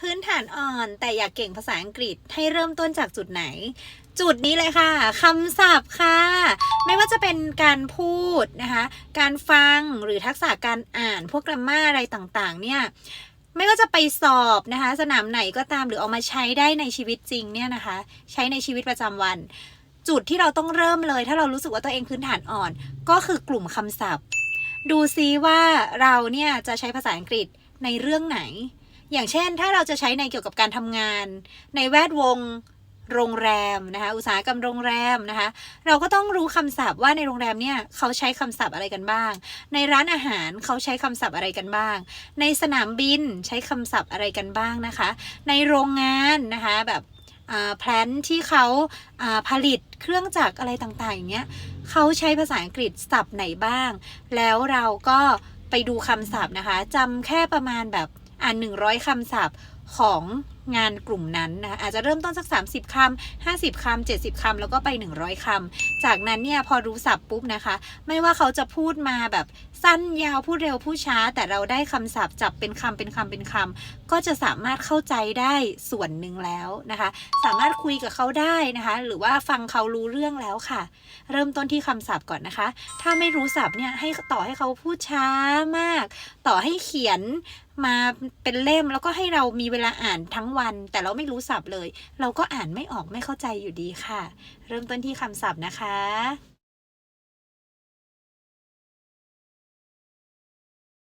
พื้นฐานอ่อน แต่อยากเก่งภาษาอังกฤษให้เริ่มต้นจากจุดไหน จุดนี้เลยค่ะคำศัพท์ค่ะ ไม่ว่าจะเป็นการพูดนะคะ การฟังหรือทักษะการอ่านพวกกราฟมาอะไรต่างๆ เนี่ยไม่ว่าจะไปสอบนะคะ สนามไหนก็ตามหรือเอามาใช้ได้ในชีวิตจริงเนี่ยนะคะ ใช้ในชีวิตประจำวัน จุดที่เราต้องเริ่มเลย ถ้าเรารู้สึกว่าตัวเองพื้นฐานอ่อน ก็คือกลุ่มคำศัพท์ ดูซิว่าเราเนี่ยจะใช้ภาษาอังกฤษในเรื่องไหน อย่างเช่น ถ้าเราจะใช้ในเกี่ยวกับการทำงาน ในแวดวงโรงแรมนะคะอุตสาหกรรมโรงแรมนะคะ เราก็ต้องรู้คำศัพท์ว่าในโรงแรมเนี่ยเขาใช้คำศัพท์อะไรกันบ้าง ในร้านอาหารเขาใช้คำศัพท์อะไรกันบ้าง ในสนามบินใช้คำศัพท์อะไรกันบ้างนะคะ ในโรงงานนะคะแบบแพลนที่เขาาผลิตเครื่องจักรอะไรต่างๆอย่างเงี้ยเขาใช้ภาษาอังกฤษศัพท์ไหนบ้าง แล้วเราก็ไปดูคำศัพท์นะคะจำแค่ประมาณแบบ อ่านหนึ่งร้อยคำศัพท์ของงานกลุ่มนั้นนะคะอาจจะเริ่มต้นสัก 30คำ50คำ70คำแล้วก็ไป 100คำจากนั้นเนี่ยพอรู้ศัพท์ปุ๊บนะคะ ไม่ว่าเขาจะพูดมาแบบสั้นยาวพูดเร็วพูดช้า แต่เราได้คำศัพท์จับเป็นคำเป็นคำเป็นคำก็จะสามารถเข้าใจได้ส่วนหนึ่งแล้วนะคะ สามารถคุยกับเขาได้นะคะ หรือว่าฟังเขารู้เรื่องแล้วค่ะ เริ่มต้นที่คำศัพท์ก่อนนะคะ ถ้าไม่รู้ศัพท์เนี่ยให้ต่อให้เขาพูดช้ามาก ต่อให้เขียนมาเป็นเล่มแล้วก็ให้เรามีเวลาอ่านทั้งวัน แต่เราไม่รู้ศัพท์เลย เราก็อ่านไม่ออกไม่เข้าใจอยู่ดีค่ะ เริ่มต้นที่คำศัพท์นะคะ